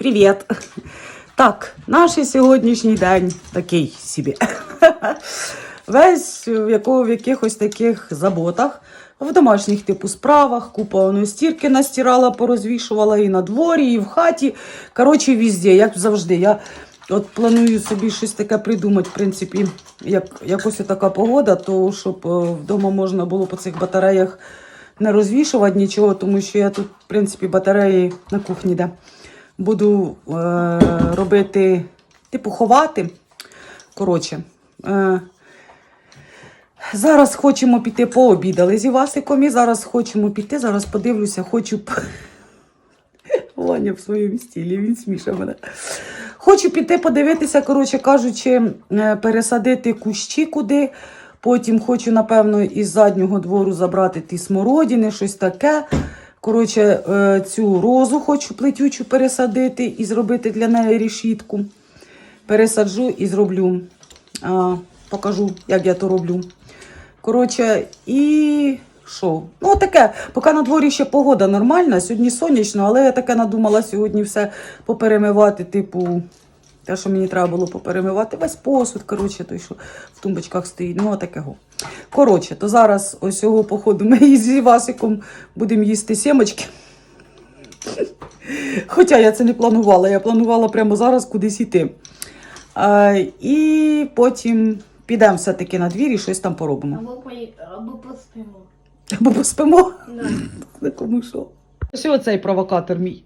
Привіт! Так, наш сьогоднішній день такий собі. Весь в, яко, в якихось таких заботах, в домашніх типу справах, купа воно стірки настирала, порозвішувала і на дворі, і в хаті. Коротше, везде, як завжди. Я от планую собі щось таке придумати, в принципі, як якось така погода, то щоб е, вдома можна було по цих батареях не розвішувати нічого, тому що я тут, в принципі, батареї на кухні де. Буду е, робити, типу, ховати. Коротше, е, зараз хочемо піти пообідали з Івасиком. І зараз хочемо піти. Зараз подивлюся, хочу. Ваня в своєму стілі, він сміше мене. Хочу піти подивитися, коротше кажучи, е, пересадити кущі куди. Потім хочу, напевно, із заднього двору забрати ті смородини, щось таке. Коротше, е, цю розу хочу плетючу пересадити і зробити для неї решітку. Пересаджу і зроблю. Покажу, як я то роблю. Коротше, і що? Ну, таке, поки на дворі ще погода нормальна, сьогодні сонячно, але я таке надумала сьогодні все поперемивати, типу, те, що мені треба було поперемивати, весь посуд, коротше, той, що в тумбочках стоїть. Ну, такого. Коротше, то зараз ось цього походу ми із Івасиком будемо їсти сімочки. Хоча я це не планувала, я планувала прямо зараз кудись йти. А, і потім підемо все-таки на двір і щось там поробимо. Або, пої... або поспимо. Або поспимо. Да. Кому що. Ось оцей провокатор мій.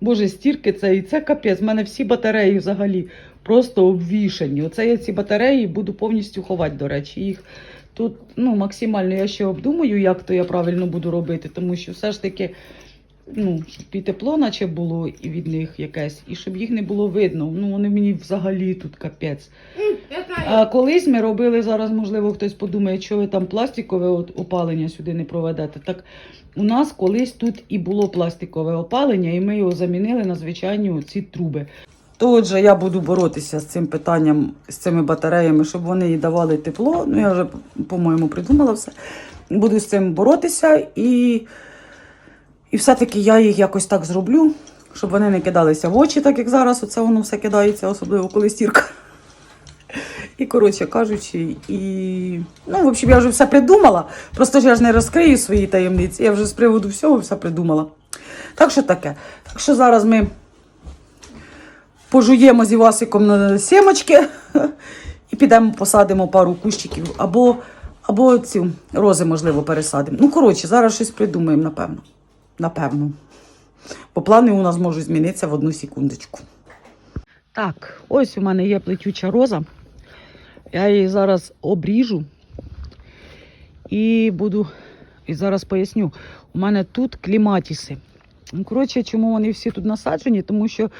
Боже, стірки це і це капець. У мене всі батареї взагалі просто обвішані. Оце я ці батареї буду повністю ховати, до речі. Їх тут ну, максимально я ще обдумую, як то я правильно буду робити, тому що все ж таки. Ну, щоб і тепло, наче було і від них якесь, і щоб їх не було видно. Ну, вони мені взагалі тут капець. А колись ми робили зараз, можливо, хтось подумає, що ви там пластикове опалення сюди не проведете. Так у нас колись тут і було пластикове опалення, і ми його замінили на звичайні ці труби. То отже, я буду боротися з цим питанням, з цими батареями, щоб вони їй давали тепло. Ну, я вже, по-моєму, придумала все. Буду з цим боротися і, і все-таки я їх якось так зроблю, щоб вони не кидалися в очі, так як зараз оце воно все кидається, особливо коли стірка. І, коротше кажучи, і. Ну, в общем, я вже все придумала. Просто ж я ж не розкрию свої таємниці. Я вже з приводу всього все придумала. Так що таке. Так що зараз ми пожуємо з Івасиком на сімочки і підемо посадимо пару кущиків. Або, або ці рози, можливо, пересадимо. Ну, коротше, зараз щось придумаємо, напевно. Напевно. Бо плани у нас можуть змінитися в одну секундочку. Так, ось у мене є плетюча роза. Я її зараз обріжу і буду. І зараз поясню. У мене тут кліматіси. Ну, Коротше, чому вони всі тут насаджені? Тому що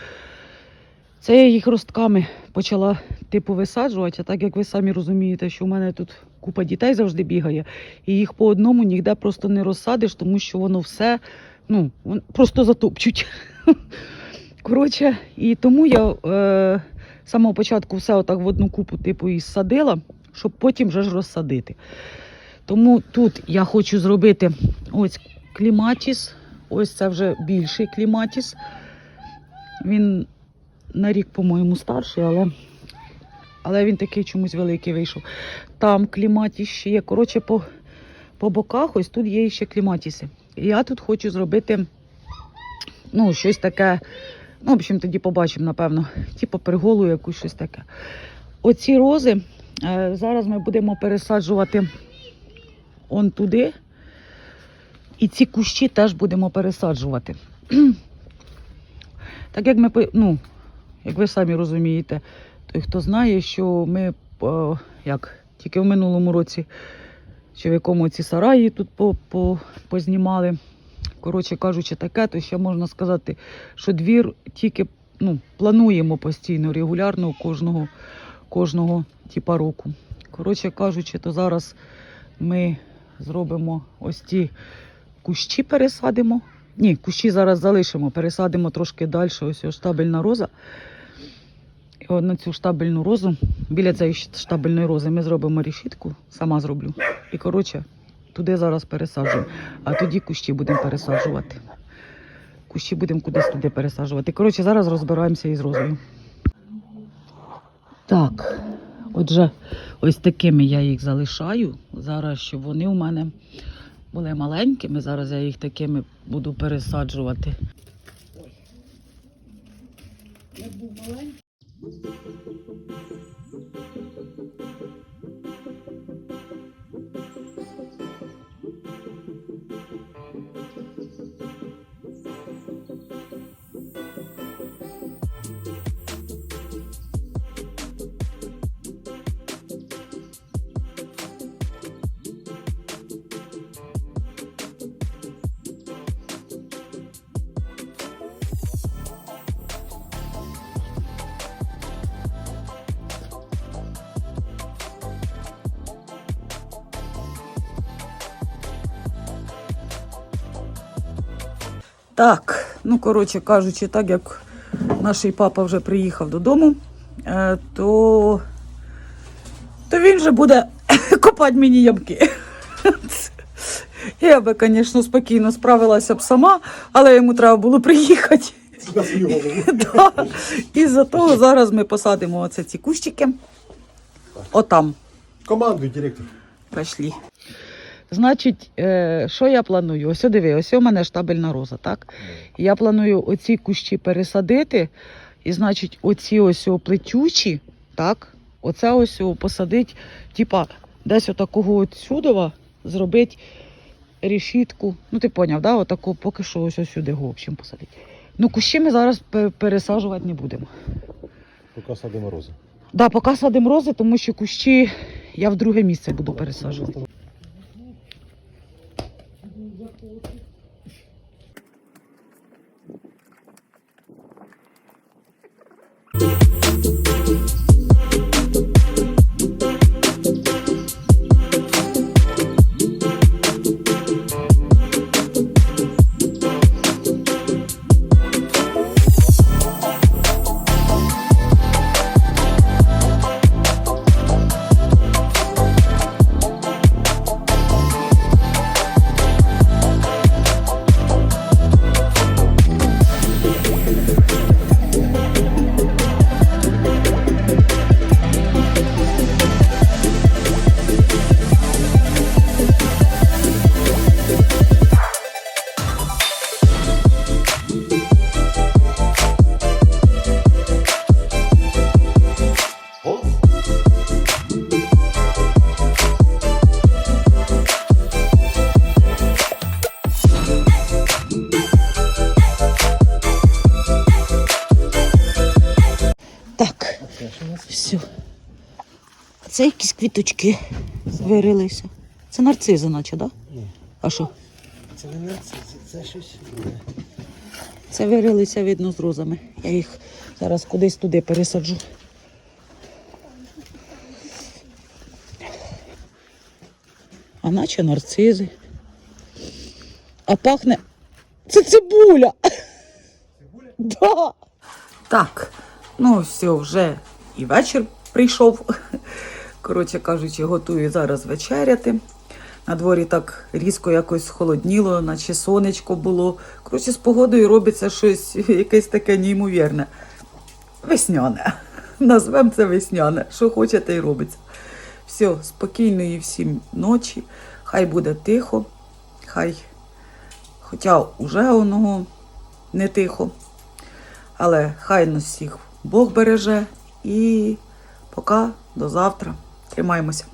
це я їх ростками почала типу висаджувати. А так як ви самі розумієте, що у мене тут купа дітей завжди бігає, і їх по одному ніде просто не розсадиш, тому що воно все ну, просто затопчуть. Коротше, і тому я е, з самого початку все отак в одну купу типу і садила, щоб потім вже ж розсадити. Тому тут я хочу зробити ось кліматіс. Ось це вже більший кліматіс. Він на рік, по-моєму, старший, але, але він такий чомусь великий вийшов. Там кліматіс ще є. Коротше, по, по боках ось тут є ще кліматіси. І я тут хочу зробити ну, щось таке. Ну, в общем, тоді побачимо, напевно, типу перголу якусь щось таке. Оці рози е, зараз ми будемо пересаджувати он туди. І ці кущі теж будемо пересаджувати. так як ми, ну, як ви самі розумієте, той, хто знає, що ми е, як, тільки в минулому році, чи в якому ці сараї тут по, по, познімали. Коротше кажучи, таке, то ще можна сказати, що двір тільки ну, плануємо постійно, регулярно кожного, кожного типа року. Коротше кажучи, то зараз ми зробимо ось ті кущі пересадимо. Ні, кущі зараз залишимо, пересадимо трошки далі. Ось ось штабельна роза. От на цю штабельну розу, біля цієї штабельної рози ми зробимо решітку, сама зроблю. І коротше, туди зараз пересаджуємо, а тоді кущі будемо пересаджувати. кущі будемо кудись туди пересаджувати. Коротше, зараз розбираємося із розою. Так, отже, ось такими я їх залишаю. Зараз, щоб вони у мене були маленькими. Зараз я їх такими буду пересаджувати. Thank you. Так, ну коротше кажучи, так як наш папа вже приїхав додому, е, то, то він же буде копати мені ямки. Я би, звісно, спокійно справилася б сама, але йому треба було приїхати. Да. І за того зараз ми посадимо оце ці кущики. Отам. Командуй, директор. Пішли. Значить, е, що я планую? Ось диви, ось у мене штабельна роза, так? Я планую оці кущі пересадити, і, значить, оці ось о плетючі, так? Оце ось посадить, типа, десь отакого от сюдова зробити решітку. Ну, ти поняв, да? Отаку, поки що ось сюди, в общем, посадити. Ну, кущі ми зараз пересаджувати не будемо. Поки садимо рози. Да, поки садимо рози, тому що кущі я в друге місце буду пересаджувати. Все. Це якісь квіточки звирилися. Це нарцизи, наче, так? Да? Ні. А що? Це не нарцизи, це щось. Це вирилися, видно, з розами. Я їх зараз кудись туди пересаджу. А наче нарцизи. А пахне. Це цибуля. Цибуля? Да. Так, ну все, вже і вечір прийшов. Коротше кажучи, готую зараз вечеряти. На дворі так різко якось холодніло, наче сонечко було. Коротше, з погодою робиться щось якесь таке неймовірне. Весняне. Назвемо це весняне. Що хочете і робиться. Все, спокійної всім ночі. Хай буде тихо, хай, хоча уже воно не тихо. Але хай нас всіх Бог береже і пока до завтра. Тримаємося.